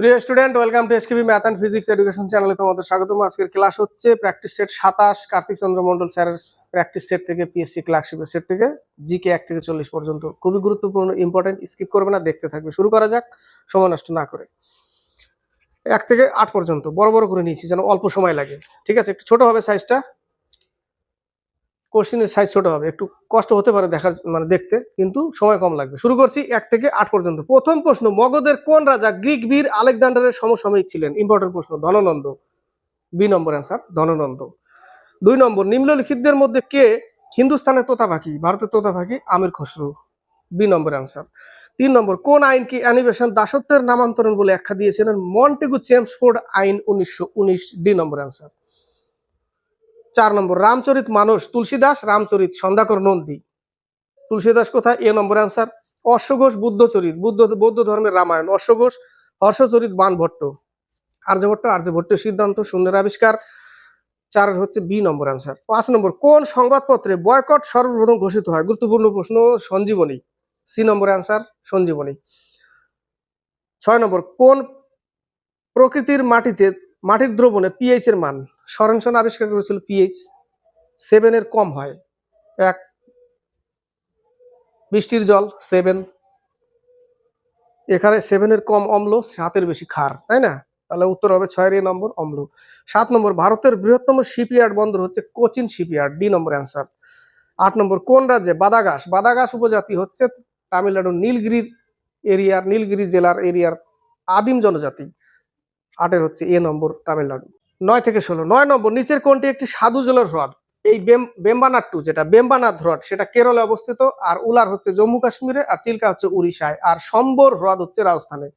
প্রিয় student, welcome to SKB math and physics education চ্যানেলে তোমাদের স্বাগতম। আজকের ক্লাস হচ্ছে প্র্যাকটিস সেট সাতাশ, কার্তিক চন্দ্র মন্ডল স্যারের প্র্যাকটিস সেট থেকে পিএসসি ক্লার্কশিপের সেট থেকে জিকে এক থেকে চল্লিশ পর্যন্ত। খুবই গুরুত্বপূর্ণ ইম্পর্টেন্ট স্কিপ করবে না, দেখতে থাকবে। শুরু করা যাক, সময় নষ্ট না করে। এক থেকে আট পর্যন্ত, বড় বড় করে নিয়েছি, যেন অল্প সময় লাগে। ঠিক আছে, একটু ছোট হবে সাইজটা কোশ্চিনের সাইজ ছোট হবে। একটু কষ্ট হতে পারে দেখার মানে দেখতে, কিন্তু সময় কম লাগবে। শুরু করছি এক থেকে আট পর্যন্ত। প্রথম প্রশ্ন, মগধের কোন রাজা গ্রিক বীর আলেকজান্ডারের সমসাময়িক ছিলেন? ইম্পর্টেন্ট প্রশ্ন, ধননন্দ। বি নম্বর অ্যান্সার ধননন্দ। দুই নম্বর, নিম্নলিখিতদের মধ্যে কে হিন্দুস্তানের তোতা পাখি ভারতের তোতা পাখি Amir Khusrau. B number answer তিন নম্বর, কোন আইনকে অ্যানিমেশন দাসত্বের নামান্তরণ বলে ব্যাখ্যা দিয়েছিলেন? মন্টেগু চেমসফোর্ড আইন উনিশশো উনিশ, ডি নম্বর অ্যান্সার চার নম্বর, রামচরিত মানস তুলসীদাস, রামচরিত সন্ধ্যাকর নন্দী। তুলসীদাস কোথায়? এ নম্বর অ্যান্সার অশ্বঘোষ বুদ্ধচরিত, বুদ্ধ, বৌদ্ধ ধর্মের রামায়ণ, অশ্বঘোষ, হর্ষচরিত বানভট্ট। আর্যভট্ট আর্যভট্টের সিদ্ধান্ত, শূন্যের আবিষ্কার চার হচ্ছে বি নম্বর অ্যান্সার পাঁচ নম্বর, কোন সংবাদপত্রে বয়কট সর্বপ্রথম ঘোষিত হয়? গুরুত্বপূর্ণ প্রশ্ন, সঞ্জীবনী। সি নম্বর অ্যান্সার সঞ্জীবনী। ছয় নম্বর, কোন প্রকৃতির মাটিতে মাটির দ্রবণে পিএইচ এর মান? সরেনসন আবিষ্কার করেছিল পিএইচ সেভেনের কম হয়। এক, বৃষ্টির জল সেভেন এখানে সেভেনের কম অম্ল, সাতের বেশি ক্ষার, তাই না? তাহলে উত্তর হবে ছয়ের এ নম্বর অম্ল। সাত নম্বর, ভারতের বৃহত্তম শিপইয়ার্ড বন্দর হচ্ছে Cochin shipyard D number answer আট নম্বর, কোন রাজ্যে? বাদাগাস বাদাগাস উপজাতি হচ্ছে তামিলনাড়ুর নীলগিরির এরিয়ার, নীলগিরি জেলার এরিয়ার আদিম জনজাতি। আটের হচ্ছে এ নম্বর তামিলনাড়ু। নয় থেকে ষোলো। নয় নম্বর, নিচের কোনটি একটি সাধু জলের হ্রদ। এই বেম- বেম্বানাট্টু যেটা বেম্বানাথ হ্রদ, সেটা কেরলে অবস্থিত, আর উলার হচ্ছে জম্মু কাশ্মীরে, আর চিল্কা হচ্ছে উড়িষ্যায়, আর সম্বর হ্রদ হচ্ছে রাজস্থানে।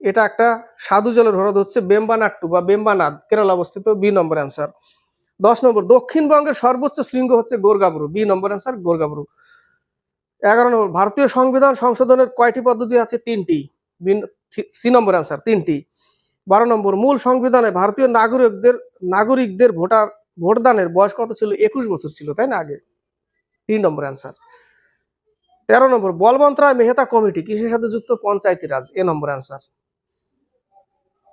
এটা একটা সাধু জলের হ্রদ হচ্ছে বেম্বানাট্টু বা বেম্বানাদ, কেরল অবস্থিত, বি নম্বর অ্যান্সার দশ নম্বর, দক্ষিণবঙ্গের সর্বোচ্চ শৃঙ্গ হচ্ছে গোরগাবরু, বি নম্বর অ্যান্সার গোরগাবরু। এগারো নম্বর, ভারতীয় সংবিধান সংশোধনের কয়টি পদ্ধতি আছে? তিনটি। সি নম্বর অ্যান্সার তিনটি। বারো নম্বর, মূল সংবিধানে ভারতীয় নাগরিকদের নাগরিকদের ভোটার, ভোটদানের বয়স কত ছিল? একুশ বছর ছিল, তাই না? আগে। তিন নম্বর অ্যান্সার তেরো নম্বর বলবন্ত রায় মেহতা কমিটি কৃষির সাথে যুক্ত? পঞ্চায়েতি রাজ, এ নম্বর অ্যান্সার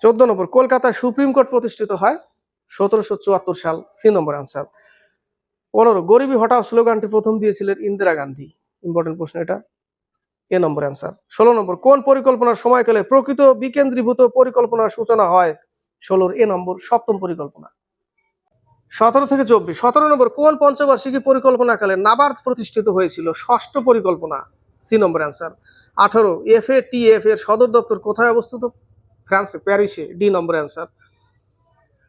চোদ্দ নম্বর, কলকাতায় সুপ্রিম কোর্ট প্রতিষ্ঠিত হয়, সতেরোশো চুয়াত্তর সাল, সি নম্বর অ্যান্সার পনেরো, গরিবী হটাও স্লোগানটি প্রথম দিয়েছিলেন ইন্দিরা গান্ধী। ইম্পর্টেন্ট প্রশ্ন এটা। এ নম্বর অ্যান্সার ষোলো নম্বর, কোন পরিকল্পনার সময়কালে প্রকৃত বিকেন্দ্রীভূত পরিকল্পনার সূচনা হয়? ষোলোর এ নম্বর, সপ্তম পরিকল্পনা। সতেরো থেকে চব্বিশ। সতেরো নম্বর, কোন পঞ্চবার্ষিকী পরিকল্পনাকালে নাবার্ড প্রতিষ্ঠিত হয়েছিল? ষষ্ঠ পরিকল্পনা। সি নম্বর অ্যান্সার আঠারো এফ এ টি এফ এর সদর দপ্তর কোথায় অবস্থিত? ফ্রান্সে, প্যারিসে। ডি নম্বর অ্যান্সার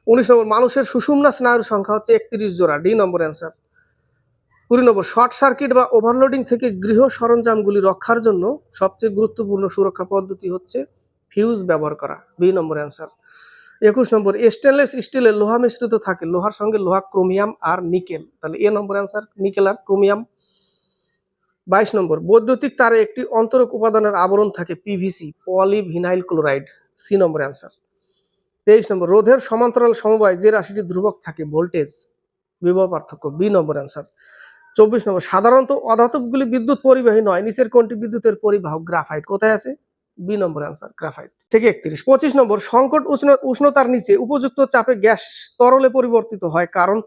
উনিশ নম্বর, মানুষের সুষুম্না স্নায়ুর সংখ্যা হচ্ছে একত্রিশ জোড়া। ডি নম্বর অ্যান্সার কুড়ি নম্বর শর্ট সার্কিট বা ওভারলোডিং থেকে গৃহ সরঞ্জামগুলি রক্ষার জন্য সবচেয়ে গুরুত্বপূর্ণ সুরক্ষা পদ্ধতি হচ্ছে ফিউজ ব্যবহার করা। বি নম্বর অ্যান্সার একুশ নম্বর স্টেনলেস স্টিলের লোহা মিশ্রিত থাকে। লোহার সঙ্গে লোহা ক্রোমিয়াম আর নিকেল। তাহলে এ নম্বর অ্যান্সার নিকেল আর ক্রোমিয়াম। বাইশ নম্বর, বৈদ্যুতিক তারে একটি অন্তরক উপাদানের আবরণ থাকে PVC polyvinyl chloride C number answer তেইশ নম্বর, রোধের সমান্তরাল সমবায় যে রাশিটি ধ্রুবক থাকে ভোল্টেজ বিভব পার্থক্য। বি নম্বর অ্যান্সার চব্বিশ নম্বর। সাধারণত অধাতবগুলি বিদ্যুৎ পরিবাহী নয়, নিচের কোনটি বিদ্যুতের পরিবাহক গ্রাফাইট কোথায় আছে? বি নম্বর অ্যান্সার গ্রাফাইট থেকে একত্রিশ। পঁচিশ নম্বর, সংকট উষ্ণ, উষ্ণতার নিচে উপযুক্ত চাপে গ্যাস তরলে পরিবর্তিত হয় কারণ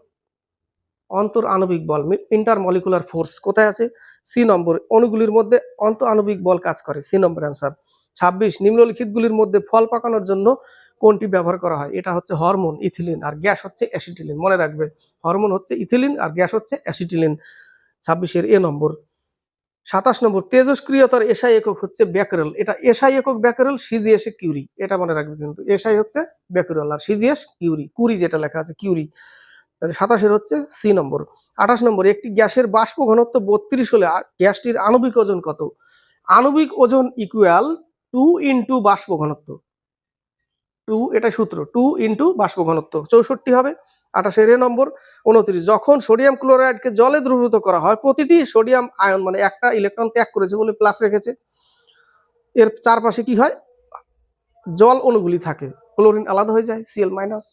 অন্তর আণবিক বল ইন্টার মলিকুলার ফোর্স কোথায় আছে? সি নম্বর, অণুগুলির মধ্যে অন্ত আণবিক বল কাজ করে। সি নম্বর অ্যান্সার ছাব্বিশ, নিম্নলিখিতগুলির মধ্যে ফল পাকানোর জন্য কোনটি ব্যবহার করা হয়? এটা হচ্ছে হরমোন, ইথিলিন আর গ্যাস হচ্ছে অ্যাসিটিলিন। মনে রাখবে, হরমোন হচ্ছে ইথিলিন আর গ্যাস হচ্ছে অ্যাসিটিলিন। ছাব্বিশের এ নম্বর। সাতাশ নম্বর তেজস্ক্রিয়তার এসআই একক হচ্ছে ব্যাকরেল। এটা এসআই একক ব্যাকরেল, সিজিএস এ কিউরি। এটা মনে রাখবে কিন্তু, এসআই হচ্ছে ব্যাকরেল আর সিজিএস কিউরি কুরি যেটা লেখা আছে, কিউরি। সাতাশের হচ্ছে সি নম্বর। আঠাশ নম্বর, একটি গ্যাসের বাষ্প ঘনত্ব বত্রিশ হলে গ্যাসটির আণবিক ওজন কত? আণবিক ওজন ইকুয়াল টু ইন্টু বাষ্প ঘনত্ব। টু এটা সূত্র, টু ইন্টু বাষ্প ঘনত্ব, চৌষট্টি হবে আঠাশের নম্বর, উনত্রিশ, যখন সোডিয়াম ক্লোরাইডকে জলে দ্রবীভূত করা হয়, প্রতিটি সোডিয়াম আয়ন মানে একটা ইলেকট্রন ত্যাগ করেছে বলে প্লাস রেখেছে, এর চারপাশে কি হয়? জল অণুগুলি থাকে, ক্লোরিন আলাদা হয়ে যায় সিএল মাইনাস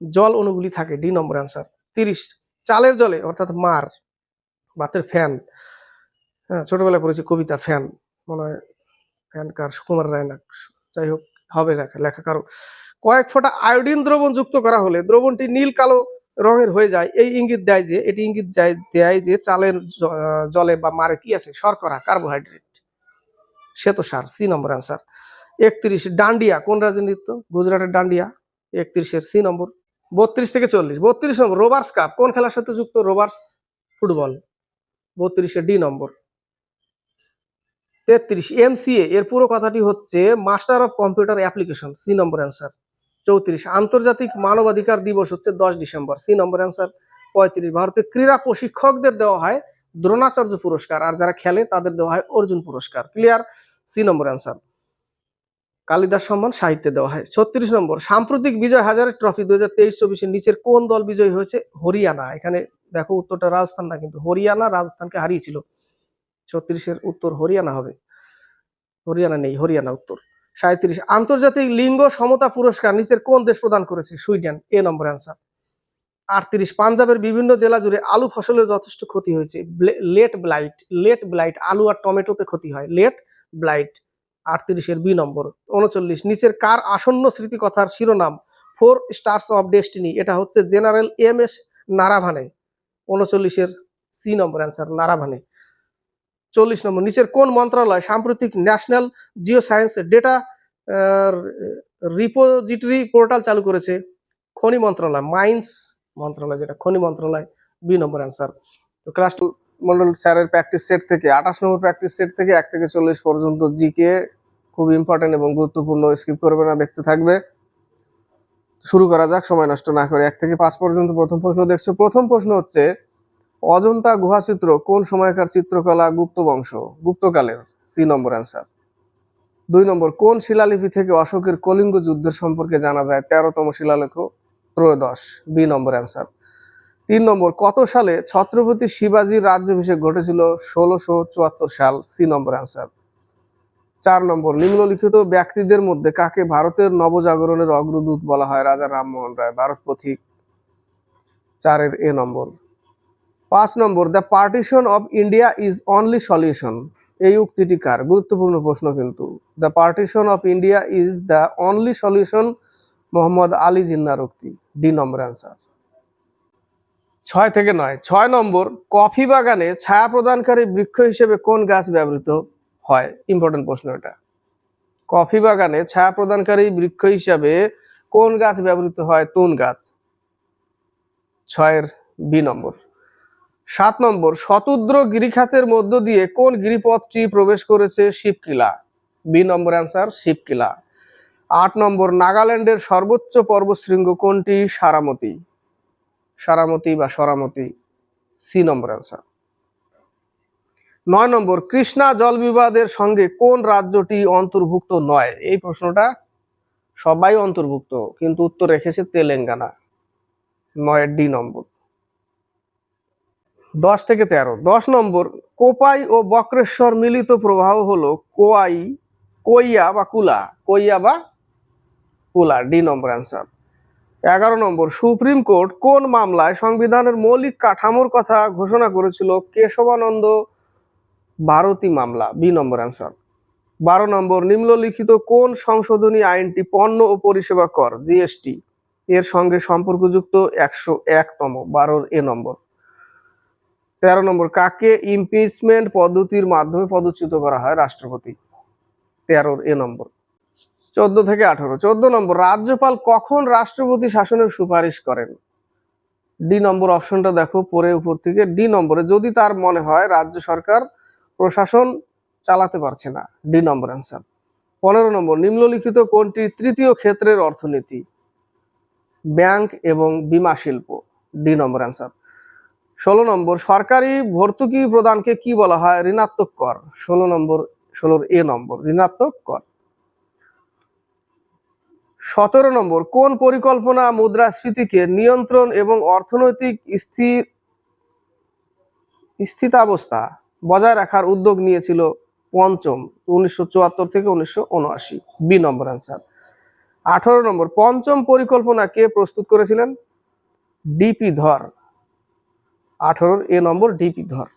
জল অণুগুলি থাকে ডি নম্বর অ্যান্সার তিরিশ, চালের জলে, অর্থাৎ মার, বাতের ফ্যান হ্যাঁ ছোটবেলায় পড়েছি কবিতা ফ্যান মনে হয় ফ্যান কার, সুকুমার রায় না, যাই হোক হবে লেখা। লেখা কারও কয়েক ফোঁটা আয়োডিন দ্রবণ যুক্ত করা হলে দ্রবণটি নীল কালো রঙের হয়ে যায়। এই ইঙ্গিত দেয় যে, এটি ইঙ্গিত দেয় যে চালের জলে বা মারে কি আছে? শর্করা, কার্বোহাইড্রেট। শ্বেত সার সি নম্বর অ্যান্সার। একত্রিশ, ডান্ডিয়া, কোন রাজ্যের নৃত্য? গুজরাটের ডান্ডিয়া। একত্রিশের, সি নম্বর। বত্রিশ থেকে চল্লিশ। বত্রিশ নম্বর, রোবার্স কাপ। কোন খেলার সাথে যুক্ত রোবার্স ফুটবল? বত্রিশে ডি নম্বর। তেত্রিশ এমসিএ এর পুরো কথাটি হচ্ছে master of computer application C number answer চৌত্রিশ, আন্তর্জাতিক মানবাধিকার দিবস হচ্ছে দশ ডিসেম্বর সি নম্বর অ্যান্সার পঁয়ত্রিশ, ভারতের ক্রীড়া প্রশিক্ষকদের দেওয়া হয় দ্রোণাচার্য পুরস্কার, আর যারা খেলে তাদের দেওয়া হয় অর্জুন পুরস্কার। Clear C number answer Kalidas সম্মান সাহিত্যে দেওয়া হয়। ছত্রিশ নম্বর, সাম্প্রতিক বিজয় হাজারের ট্রফি দু হাজার তেইশ চব্বিশের নিচের কোন দল বিজয়ী হয়েছে? হরিয়ানা। এখানে দেখো উত্তরটা রাজস্থান না, কিন্তু হরিয়ানা রাজস্থানকে হারিয়েছিল। ছত্রিশের উত্তর হরিয়ানা হবে। হরিয়ানা নেই, হরিয়ানা উত্তর। সাঁত্রিশ আন্তর্জাতিক লিঙ্গ সমতা পুরস্কার নিচের কোন দেশ প্রদান করেছে? সুইডেন, এ নম্বর অ্যান্সার আটত্রিশ, পাঞ্জাবের বিভিন্ন জেলা জুড়ে আলু ফসলের যথেষ্ট ক্ষতি হয়েছে। লেট ব্লাইট লেট ব্লাইট আলু আর টমেটোতে ক্ষতি হয়। লেট ব্লাইট, আটত্রিশের বি নম্বর। উনচল্লিশ, নিচের কার আসন্ন স্মৃতিকথার শিরোনাম? ফোর স্টার্স অফ ডেস্টিনি, এটা হচ্ছে জেনারেল এম এস নারাভানে। উনচল্লিশের সি নম্বর অ্যান্সার নারাভানে। চল্লিশ নম্বর, নিচের কোন মন্ত্রণালয় সাম্প্রতিক national geo science data repository portal চালু করেছে। খনি মন্ত্রণালয় মাইন্স মন্ত্রণালয় যেটা, খনি মন্ত্রণালয় বি নম্বর অ্যান্সার। তো ক্লাস টু মন্ডল স্যারের প্র্যাকটিস সেট থেকে, আঠাশ নম্বর প্র্যাকটিস সেট থেকে এক থেকে চল্লিশ পর্যন্ত জিকে খুব ইম্পর্টেন্ট এবং গুরুত্বপূর্ণ স্কিপ করবে না, দেখতে থাকবে। শুরু করা যাক, সময় নষ্ট না করে। এক থেকে পাঁচ পর্যন্ত প্রথম প্রশ্ন দেখছ। প্রথম প্রশ্ন হচ্ছে অজন্তা গুহাচিত্র কোন সময়কার চিত্রকলা গুপ্ত বংশ গুপ্তকালের সি নম্বর অ্যান্সার দুই নম্বর কোন শিলালিপি থেকে অশোকের কলিঙ্গ যুদ্ধের সম্পর্কে জানা যায়? তেরোতম শিলালেখ, ত্রয়োদশ বি নম্বর অ্যান্সার তিন নম্বর কত সালে ছত্রপতি শিবাজির রাজ্যাভিষেক ঘটেছিল? ষোলোশো চুয়াত্তর সাল সি নম্বর অ্যান্সার চার নম্বর নিম্নলিখিত ব্যক্তিদের মধ্যে কাকে ভারতের নবজাগরণের অগ্রদূত বলা হয়? রাজা রামমোহন রায়, ভারত পথিক। চারের এ নম্বর পাঁচ number the partition of India is only solution এই উক্তিটি কার? গুরুত্বপূর্ণ প্রশ্ন কিন্তু। The partition of India is the only solution Mohammad Ali জিন্নার উক্তি ডি নম্বর অ্যান্সার ছয় থেকে নয়, ছয় নম্বর, কফি বাগানে ছায়া প্রদানকারী বৃক্ষ হিসেবে কোন গাছ ব্যবহৃত হয়? ইম্পর্টেন্ট প্রশ্ন এটা। কফি বাগানে ছায়া প্রদানকারী বৃক্ষ হিসাবে কোন গাছ ব্যবহৃত হয়? তুন গাছ। ছয়ের বি নম্বর সাত নম্বর, শতদ্র গিরিখাতের মধ্য দিয়ে কোন গিরিপথটি প্রবেশ করেছে শিবকিলা? বি নম্বর অ্যান্সার শিবকিলা। আট নম্বর, নাগাল্যান্ডের সর্বোচ্চ পর্বশৃঙ্গ কোনটি? সারামতি। সারামতি বা সরামতি। সি নম্বর অ্যান্সার নয় নম্বর, কৃষ্ণা জল বিবাদের সঙ্গে কোন রাজ্যটি অন্তর্ভুক্ত নয়? এই প্রশ্নটা সবাই অন্তর্ভুক্ত, কিন্তু উত্তর রেখেছে তেলেঙ্গানা। নয়ের ডি নম্বর। দশ থেকে তেরো। দশ নম্বর, কোপাই ও বক্রেশ্বর মিলিত প্রবাহ হলো কোয়াই, কইয়া বা কুলা। কইয়া বা কুলা, ডি নম্বর অ্যান্সার এগারো নম্বর, সুপ্রিম কোর্ট কোন মামলায় সংবিধানের মৌলিক কাঠামোর কথা ঘোষণা করেছিল কেশবানন্দ? ভারতী মামলা, বি নম্বর অ্যান্সার বারো নম্বর, নিম্নলিখিত কোন সংশোধনী আইনটি পণ্য ও পরিষেবা কর জিএসটি এর সঙ্গে সম্পর্কযুক্ত একশো একতম, বারোর এ নম্বর। তেরো নম্বর, কাকে ইমপিচমেন্ট পদ্ধতির মাধ্যমে পদচ্যুত করা হয় রাষ্ট্রপতি? তেরোর এ নম্বর। চোদ্দ থেকে আঠারো। চোদ্দ নম্বর, রাজ্যপাল কখন রাষ্ট্রপতি শাসনের সুপারিশ করেন? ডি নম্বর অপশনটা দেখো পরে উপর থেকে। ডি নম্বরে, যদি তার মনে হয় রাজ্য সরকার প্রশাসন চালাতে পারছে না, ডি নম্বর অ্যান্সার। পনেরো নম্বর, নিম্নলিখিত কোনটি তৃতীয় ক্ষেত্রের অর্থনীতি? ব্যাংক এবং বীমা শিল্প, ডি নম্বর অ্যান্সার। ষোলো নম্বর, সরকারি ভর্তুকি প্রদানকে কি বলা হয়? ঋণাত্মক কর। ষোলো নম্বর, ষোলোর এ নম্বর, ঋণাত্মক কর। সতেরো নম্বর, কোন পরিকল্পনা মুদ্রাস্ফীতিকে নিয়ন্ত্রণ এবং অর্থনৈতিক স্থির, স্থিতাবস্থা বজায় রাখার উদ্যোগ নিয়েছিল পঞ্চম, উনিশশো চুয়াত্তর থেকে উনিশশো উনআশি। বি নম্বর অ্যান্সার আঠারো নম্বর, পঞ্চম পরিকল্পনা কে প্রস্তুত করেছিলেন ডিপি ধর। আঠারোর এ নম্বর ডিপি ধর।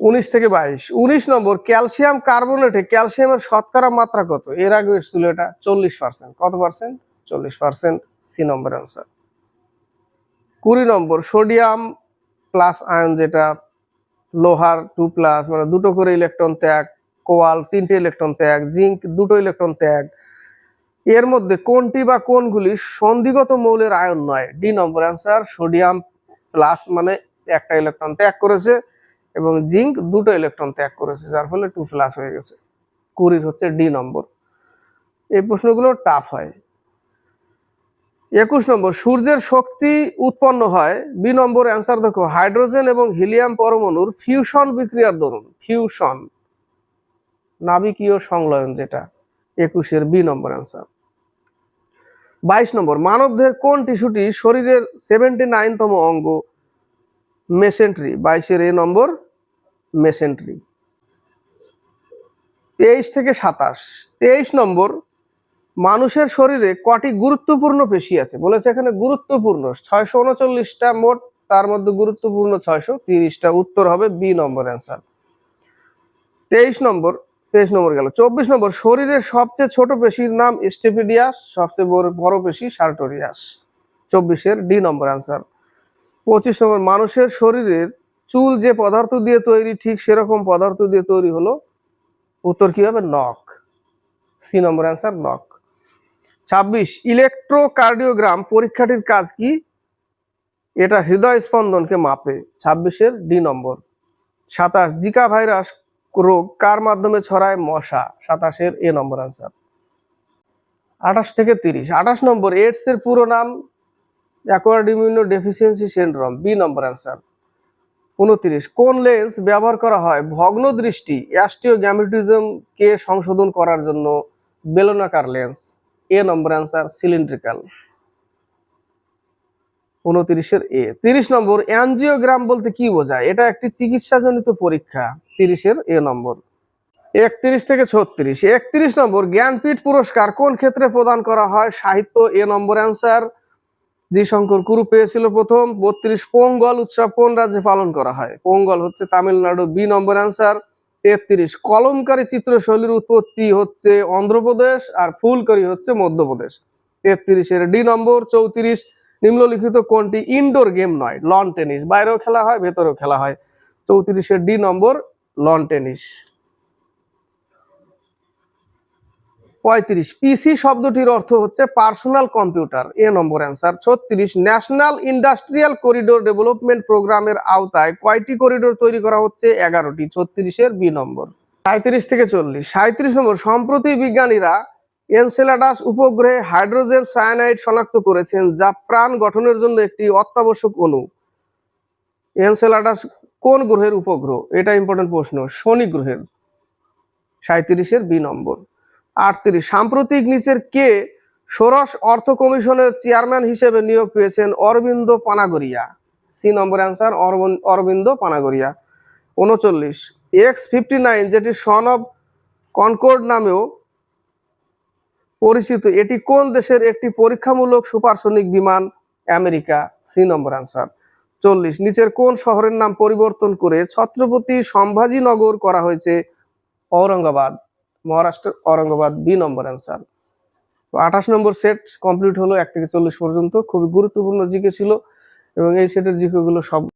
উনিশ থেকে বাইশ। উনিশ নম্বর, ক্যালসিয়াম কার্বনেটে ক্যালসিয়ামের শতকরা মাত্রা কত? এর আগে এসেছিল এটা চল্লিশ পার্সেন্ট। কত পার্সেন্ট? চল্লিশ পার্সেন্ট। সি নম্বর অ্যান্সার কুড়ি নম্বর, সোডিয়াম প্লাস আয়ন যেটা, লোহার টু প্লাস মানে দুটো করে ইলেকট্রন ত্যাগ, কোয়াল তিনটে ইলেকট্রন ত্যাগ, জিঙ্ক দুটো ইলেকট্রন ত্যাগ। এর মধ্যে কোনটি বা কোনগুলি সন্ধিগত মৌলের আয়ন নয়? D number answer sodium plus মানে একটা ইলেকট্রন ত্যাগ করেছে এবং জিঙ্ক দুটো ইলেকট্রন ত্যাগ করেছে, যার ফলে টু প্লাস হয়ে গেছে। কুড়ির হচ্ছে ডি নম্বর এই প্রশ্নগুলো টাফ হয়। একুশ নম্বর, সূর্যের শক্তি উৎপন্ন হয় বি নম্বর অ্যান্সার দেখো হাইড্রোজেন এবং হিলিয়াম পরমাণুর ফিউশন বিক্রিয়ার দরুন ফিউশন নাবিকীয় সংলয়ন যেটা, একুশের বি নম্বর অ্যান্সার বাইশ নম্বর, মানবদেহের কোন টিস্যুটি শরীরের সেভেন্টি নাইনতম অঙ্গ? মেসেন্ট্রি, বাইশের এ নম্বর মেসেন্ট্রি। তেইশ থেকে সাতাশ। তেইশ নম্বর, মানুষের শরীরে কটি গুরুত্বপূর্ণ পেশি আছে? বলেছে এখানে গুরুত্বপূর্ণ, ছয়শো উনচল্লিশটা মোট, তার মধ্যে গুরুত্বপূর্ণ ছয়শো তিরিশটা। উত্তর হবে বি নম্বর অ্যান্সার। তেইশ নম্বর তেইশ নম্বর গেল। চব্বিশ নম্বর, শরীরের সবচেয়ে ছোট পেশির নাম স্টেপিডিয়াস সবচেয়ে বড় বড় পেশি সার্টোরিয়াস। চব্বিশের ডি নম্বর অ্যান্সার পঁচিশ নম্বর, মানুষের শরীরের চুল যে পদার্থ দিয়ে তৈরি, ঠিক সেরকম পদার্থ দিয়ে তৈরি হলো, উত্তর কি হবে? নখ। সি নম্বর অ্যান্সার নখ। ছাব্বিশ ইলেকট্রোকার্ডিওগ্রাম পরীক্ষাটির কাজ কি? এটা হৃদয় স্পন্দনকে মাপে। ছাব্বিশের ডি নম্বর। সাতাশ, জিকা ভাইরাস রোগ কার মাধ্যমে ছড়ায় মশা? সাতাশের এ নম্বর অ্যান্সার আঠাশ থেকে তিরিশ। আঠাশ নম্বর এইডস এর পুরো নাম? Acquired immuno deficiency syndrome B number answer উনত্রিশ, কোন লেন্স ব্যবহার করা হয়? ভগ্ন দৃষ্টি অ্যাস্টিও কে সংশোধন করার জন্য বেলনাকার lens A number answer cylindrical উনত্রিশের A. তিরিশ নম্বর অ্যানজিওগ্রাম বলতে কি বোঝায়? এটা একটি চিকিৎসাজনিত পরীক্ষা, তিরিশের এ নম্বর। একত্রিশ থেকে ছত্রিশ। একত্রিশ নম্বর, জ্ঞানপীঠ পুরস্কার কোন ক্ষেত্রে প্রদান করা হয়? সাহিত্য, A number answer. G Shankar Kurup পেয়েছিল প্রথম। বত্রিশ, পোঙ্গল উৎসব কোন রাজ্যে পালন করা হয়? পোঙ্গল হচ্ছে তামিলনাড়ু, বি নম্বর অ্যান্সার। তেত্রিশ, কলমকারী চিত্রশৈলীর উৎপত্তি হচ্ছে অন্ধ্রপ্রদেশ আর ফুলকারী হচ্ছে মধ্যপ্রদেশ। তেত্রিশের ডি নম্বর, চৌত্রিশ নিম্নলিখিত কোনটি? ইনডোর গেম নয় লন টেনিস বাইরেও খেলা হয়, ভেতরেও খেলা হয়। চৌত্রিশের ডি নম্বর লন টেনিস পঁয়ত্রিশ পিসি শব্দটির অর্থ হচ্ছে personal computer A number answer ছত্রিশ ন্যাশনাল ইন্ডাস্ট্রিয়াল করিডোর ডেভেলপমেন্ট প্রোগ্রামের আওতায় কয়টি করিডোর তৈরি করা হচ্ছে? এগারোটি, ছত্রিশের বি নম্বর। সাঁত্রিশ থেকে চল্লিশ। সাঁত্রিশ নম্বর, সম্প্রতি বিজ্ঞানীরা এনসেলাডাস উপগ্রহে হাইড্রোজেন সায়ানাইড শনাক্ত করেছেন, যা প্রাণ গঠনের জন্য একটি অত্যাবশ্যক অণু। এনসেলাডাস কোন গ্রহের উপগ্রহ? এটা ইম্পর্টেন্ট প্রশ্ন। শনি গ্রহের। সাঁত্রিশের বি নম্বর। আটত্রিশ, সাম্প্রতিক নিচের কে ষোড়শ অর্থ কমিশনের চেয়ারম্যান হিসেবে নিয়োগ পেয়েছেন Arvind Panagariya C number answer, Arvind Panagariya উনচল্লিশ, এক্স ফিফটি নাইন, যেটি সন অফ কনকোর্ড নামেও পরিচিত। এটি কোন দেশের একটি পরীক্ষামূলক সুপারসনিক বিমান? আমেরিকা। C number answer. চল্লিশ, নিচের কোন শহরের নাম পরিবর্তন করে ছত্রপতি সম্ভাজিনগর করা হয়েছে? ঔরঙ্গাবাদ। মহারাষ্ট্রের ঔরঙ্গাবাদ। বি নম্বর অ্যান্সার। তো আঠাশ নম্বর সেট কমপ্লিট হলো এক থেকে চল্লিশ পর্যন্ত। খুবই গুরুত্বপূর্ণ জিকে ছিল এবং এই সেটের জিকে গুলো সব